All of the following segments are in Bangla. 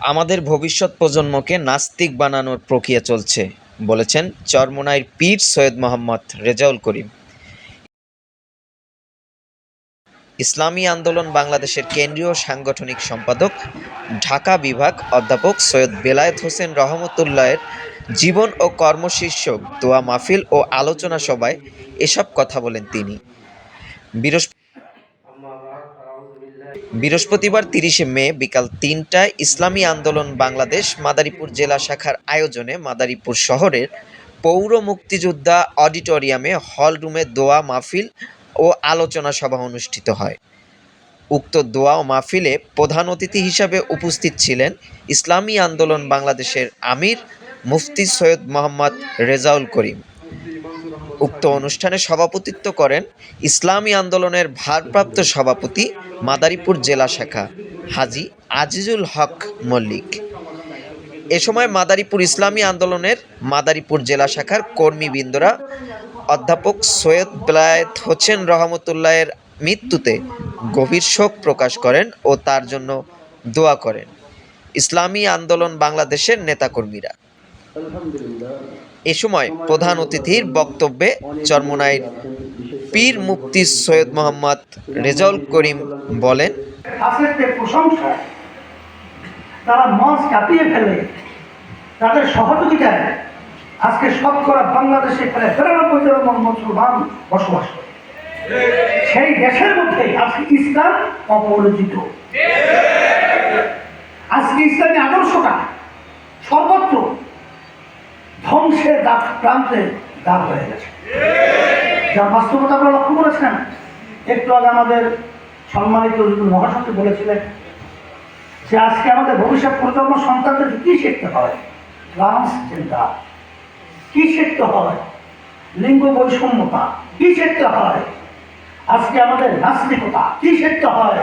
আমাদের ভবিষ্যৎ প্রজন্মকে নাস্তিক বানানোর প্রক্রিয়া চলছে, বলেছেন চরমোনাইর পীর সৈয়দ মোহাম্মদ রেজাউল করিম। ইসলামী আন্দোলন বাংলাদেশের কেন্দ্রীয় সাংগঠনিক সম্পাদক, ঢাকা বিভাগ অধ্যাপক সৈয়দ বেলায়েত হোসেন রহমতুল্লাহের জীবন ও কর্মশীর্ষক দোয়া মাহফিল ও আলোচনা সভায় এসব কথা বলেন তিনি। বৃহস্প- বৃহস্পতিবার তিরিশে মে বিকাল তিনটায় ইসলামী আন্দোলন বাংলাদেশ মাদারীপুর জেলা শাখার আয়োজনে মাদারীপুর শহরের পৌর মুক্তিযোদ্ধা অডিটোরিয়ামে হল রুমে দোয়া মাহফিল ও আলোচনা সভা অনুষ্ঠিত হয়। উক্ত দোয়া ও মাহফিলে প্রধান অতিথি হিসাবে উপস্থিত ছিলেন ইসলামী আন্দোলন বাংলাদেশের আমির মুফতি সৈয়দ মোহাম্মদ রেজাউল করিম। উক্ত অনুষ্ঠানে সভাপতিত্ব করেন ইসলামী আন্দোলনের ভারপ্রাপ্ত সভাপতি মাদারীপুর জেলা শাখা হাজি আজিজুল হক মল্লিক। এ সময় মাদারীপুর ইসলামী আন্দোলনের মাদারীপুর জেলা শাখার কর্মীবৃন্দরা অধ্যাপক সৈয়দ বেলায়েত হোসেন রহমতুল্লাহের মৃত্যুতে গভীর শোক প্রকাশ করেন ও তার জন্য দোয়া করেন। ইসলামী আন্দোলন বাংলাদেশের নেতাকর্মীরা। এ সময় প্রধান অতিথির বক্তব্যে চরমোনাইর পীর মুফতি সৈয়দ মোহাম্মদ রেজাউল করিম বলেন তারা ফেলে, তাদের সহযোগিতায় আজকে শতকরা বাংলাদেশে প্রায় জন মুসলমান বসবাস করে। সেই দেশের মধ্যে আজকে ইসলাম অপরিচিত আজকে ইসলামী আদর্শটা সর্বত্র দাগ প্রান্তে দাগ হয়ে গেছে। যা বাস্তবতা আপনারা লক্ষ্য করেছেন? একটু আগে আমাদের সম্মানিত মহাসচিব বলেছিলেন যে আজকে আমাদের ভবিষ্যৎ প্রজন্ম সন্তানদেরকে কি শিখতে হয়? ট্রান্সজেন্ডার কি শিখতে হয়? লিঙ্গ বৈষম্যতা। কি শিখতে হয়? আজকে আমাদের নাস্তিকতা। কি শিখতে হয়?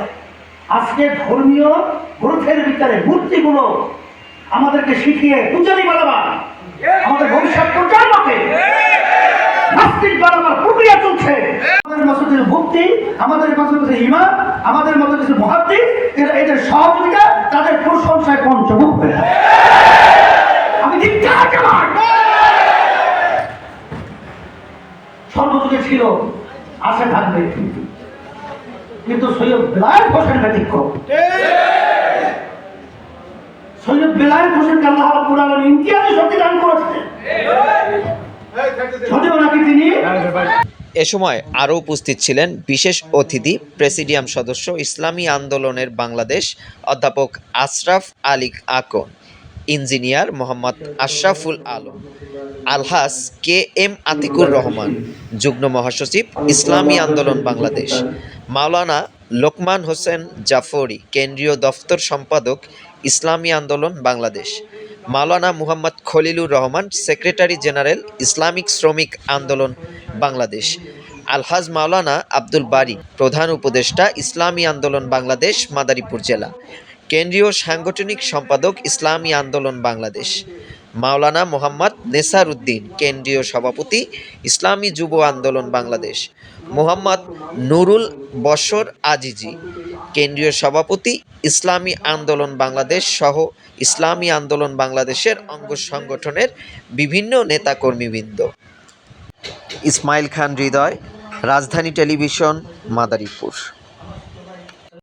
আজকে ধর্মীয় গ্রন্থের ভিতরে মূর্তিগুলো আমাদেরকে শিখিয়ে পূজারি বানাবা আমাদের ভবিষ্যৎ প্রজন্মকে নাস্তিক বানাবার প্রক্রিয়া চলছে। আমাদের কিছু ভক্তি, আমাদের কিছু ইমান আমাদের মধ্যে কিছু মহাদ্দিস, এরা এদের সহযোগিতা তাদের প্রশংসায় পঞ্চমুখ হয়ে আমি ধিক্কার জানাই। সর্বযুগে ছিল আসে থাকবে, কিন্তু সৈয়দ বেলায়েত হোসেন ব্যতিক্রম। আলামিন ইমতিয়াজি শক্তি দান নাকি তিনি? এ সময় আরও উপস্থিত ছিলেন বিশেষ অতিথি, প্রেসিডিয়াম সদস্য, ইসলামী আন্দোলনের বাংলাদেশ অধ্যাপক Ashraf Ali Akon, engineer Mohammad Ashraful Alam, Alhaj K M Atiqur Rahman, যুগ্ম মহাসচিব, ইসলামী আন্দোলন বাংলাদেশ, মাওলানা লোকমান হোসেন জাফরি, কেন্দ্রীয় দফতর সম্পাদক ইসলামী আন্দোলন Bangladesh. Maulana Muhammad Khalilur Rahman, secretary general, Islamic শ্রমিক আন্দোলন বাংলাদেশ। আলহাজ মাওলানা আব্দুল বারি, প্রধান উপদেষ্টা, ইসলামী আন্দোলন বাংলাদেশ, মাদারীপুর জেলা। কেন্দ্রীয় সাংগঠনিক সম্পাদক, ইসলামী আন্দোলন বাংলাদেশ। মাওলানা মোহাম্মদ নেসার উদ্দিন কেন্দ্রীয় সভাপতি, ইসলামী যুব আন্দোলন বাংলাদেশ। মোহাম্মদ নুরুল বশর আজিজি কেন্দ্রীয় সভাপতি, ইসলামী আন্দোলন বাংলাদেশ সহ ইসলামী আন্দোলন বাংলাদেশের অঙ্গ সংগঠনের বিভিন্ন নেতাকর্মীবৃন্দ। ইসমাইল খান হৃদয়, রাজধানী টেলিভিশন, মাদারীপুর।